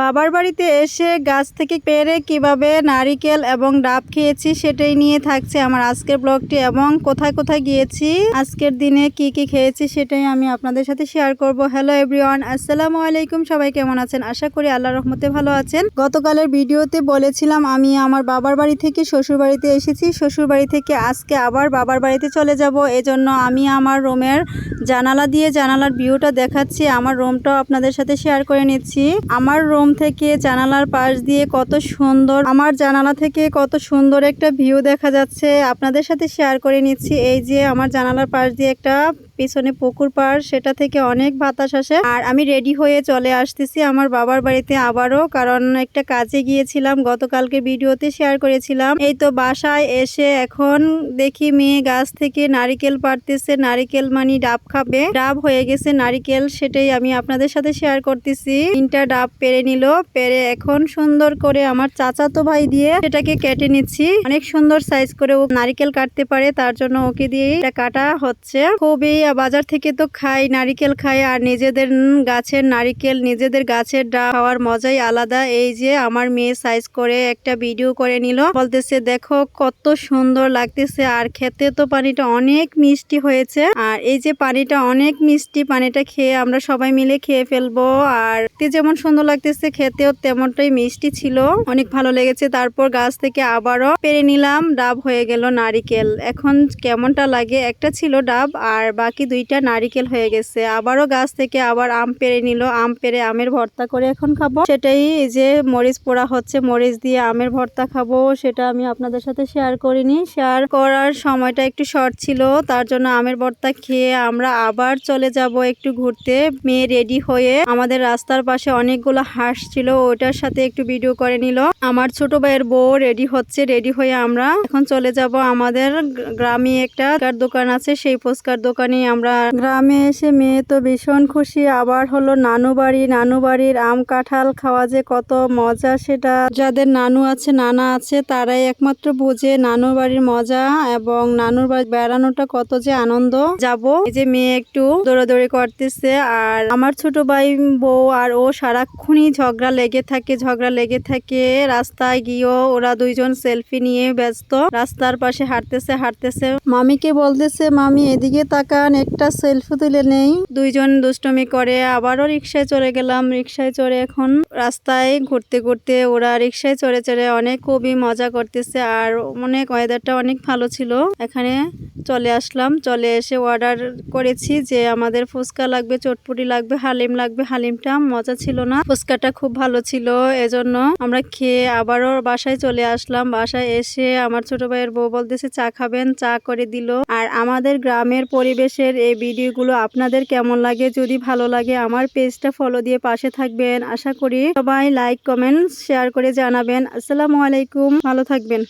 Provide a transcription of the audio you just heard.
বাবার বাড়িতে এসে গাছ থেকে পেরে কীভাবে নারিকেল এবং ডাব খেয়েছি সেটাই নিয়ে থাকছে আমার আজকের ব্লগটি এবং কোথায় কোথায় গিয়েছি, আজকের দিনে কি কি খেয়েছি সেটাই আমি আপনাদের সাথে শেয়ার করব। হ্যালো এভরিওয়ান আসসালামু আলাইকুম, সবাই কেমন আছেন? আশা করি আল্লাহ রহমতে ভালো আছেন। গতকালের ভিডিওতে বলেছিলাম আমি আমার বাবার বাড়ি থেকে শ্বশুর বাড়িতে এসেছি, শ্বশুর বাড়ি থেকে আজকে আবার বাবার বাড়িতে চলে যাব। এজন্য আমি আমার রুমের জানালা দিয়ে জানালার ভিউটা দেখাচ্ছি, আমার রুমটাও আপনাদের সাথে শেয়ার করে নিচ্ছি। আমার রুম থেকে জানালার পাশ দিয়ে কত সুন্দর, আমার জানালা থেকে কত সুন্দর একটা ভিউ দেখা যাচ্ছে। আপনাদের সাথে শেয়ার করে নিচ্ছি, এই যে আমার জানালার পাশ দিয়ে একটা পিছনে পুকুর পাড়, সেটা থেকে অনেক বাতাস আসে। আর আমি রেডি হয়ে চলে আসতেছি আমার বাবার বাড়িতে আবারও, কারণ একটা কাজে গিয়েছিলাম, গতকালকে ভিডিওতে শেয়ার করেছিলাম। এই তো বাসায় এসে এখন দেখি মেয়ে গাছ থেকে নারিকেল পারতেছে নারিকেল মানি ডাব খাবে। ডাব হয়ে গেছে, নারিকেল সেটাই আমি আপনাদের সাথে শেয়ার করতেছি। তিনটা ডাব পেরে নিল, পেরে এখন সুন্দর করে আমার চাচাতো ভাই দিয়ে সেটাকে কেটে নিচ্ছি। অনেক সুন্দর সাইজ করে ও নারিকেল কাটতে পারে, তার জন্য ওকে দিয়ে এটা কাটা হচ্ছে। খুবই বাজার থেকে তো খাই, নারিকেল খাই আর নিজেদের গাছের নারিকেল, নিজেদের গাছের ডাব খাওয়ার মজাই আলাদা। এই যে আমার মেয়ে সাইজ করে একটা ভিডিও করে নিল, বলতেছে, দেখো কত সুন্দর লাগতেছে আর খেতে তো পানিটা অনেক মিষ্টি হয়েছে। আর এই যে পানিটা অনেক মিষ্টি, পানিটা খেয়ে আমরা সবাই মিলে খেয়ে ফেলব। আর যেমন সুন্দর লাগতেছে, খেতেও তেমনটাই মিষ্টি ছিল। অনেক ভালো লেগেছে। তারপর গাছ থেকে আবারও পেরে নিলাম। ডাব হয়ে গেল নারিকেল। এখন কেমনটা লাগে? একটা ছিল ডাব আর বাকি দুইটা নারিকেল হয়ে গেছে। আবারও গাছ থেকে আবার আম পেরে নিল। আম পেরে আমের ভর্তা করে এখন খাব। সেটাই যে মরিচ পোড়া হচ্ছে, মরিচ দিয়ে আমের ভর্তা খাব। সেটা আমি আপনাদের সাথে শেয়ার করিনি। শেয়ার করার সময়টা একটু শর্ট ছিল। তার জন্য আমের ভর্তা খেয়ে আমরা আবার চলে যাব একটু ঘুরতে। মেয়ে রেডি হয়ে আমাদের রাস্তার পাশে অনেকগুলো হাঁস ছিল ওটার সাথে একটু ভিডিও করে নিল। আমার ছোট ভাইয়ের বউ রেডি হচ্ছে। রেডি হয়ে আমরা এখন চলে যাব। আমাদের গ্রামে একটা দোকান আছে। সেই ফুচকার দোকানে আমরা গ্রামে এসে মেয়ে তো ভীষণ খুশি, আবার হলো নানু বাড়ি। নানু বাড়ির আম কাঁঠাল খাওয়া যে কত মজা সেটা যাদের নানু আছে, নানা আছে, তারাই একমাত্র বোঝে নানু বাড়ির মজা এবং নানুর বাড়ি বেড়ানোটা কত যে আনন্দ। যাব। এই যে মেয়ে একটু দৌড়াদৌড়ি করতেছে আর আমার ছোট ভাই, বউ আর ও সারাক্ষণই ঝগড়া লেগে থাকে, ঝগড়া লেগে থাকে। রাস্তায় গিয়েও ওরা দুইজন সেলফি নিয়ে ব্যস্ত। রাস্তার পাশে হাঁটতেছে হাঁটতেছে। মামিকে বলতেছে, মামি, এদিকে তাকান। একটা সেলফি তুলে নেই। দুইজন দুষ্টমি করে আবারও রিক্সায় চলে গেলাম। রিক্সায় চড়ে এখন রাস্তায় ঘুরতে ঘুরতে ওরা রিক্সায় চড়ে চড়ে অনেক খুবই মজা করতেছে আর অনেক ওয়েদারটা অনেক ভালো ছিল। এখানে চলে আসলাম। চলে এসে অর্ডার করেছি যে আমাদের ফুচকা লাগবে, চটপুটি লাগবে, হালিম লাগবে। হালিমটা মজা ছিল না। ফুচকাটা খুব ভালো ছিল। এজন্য আমরা খেয়ে আবারও বাসায় চলে আসলাম। বাসায় এসে আমার ছোট ভাইয়ের বউ বলতেছে, চা খাবেন? চা করে দিল। আর আমাদের গ্রামের পরিবেশের এই ভিডিওগুলো আপনাদের কেমন লাগে? যদি ভালো লাগে, আমার পেজটা ফলো দিয়ে পাশে থাকবেন। আশা করি সবাই লাইক কমেন্ট শেয়ার করে জানাবেন। আসসালামু আলাইকুম। ভালো থাকবেন।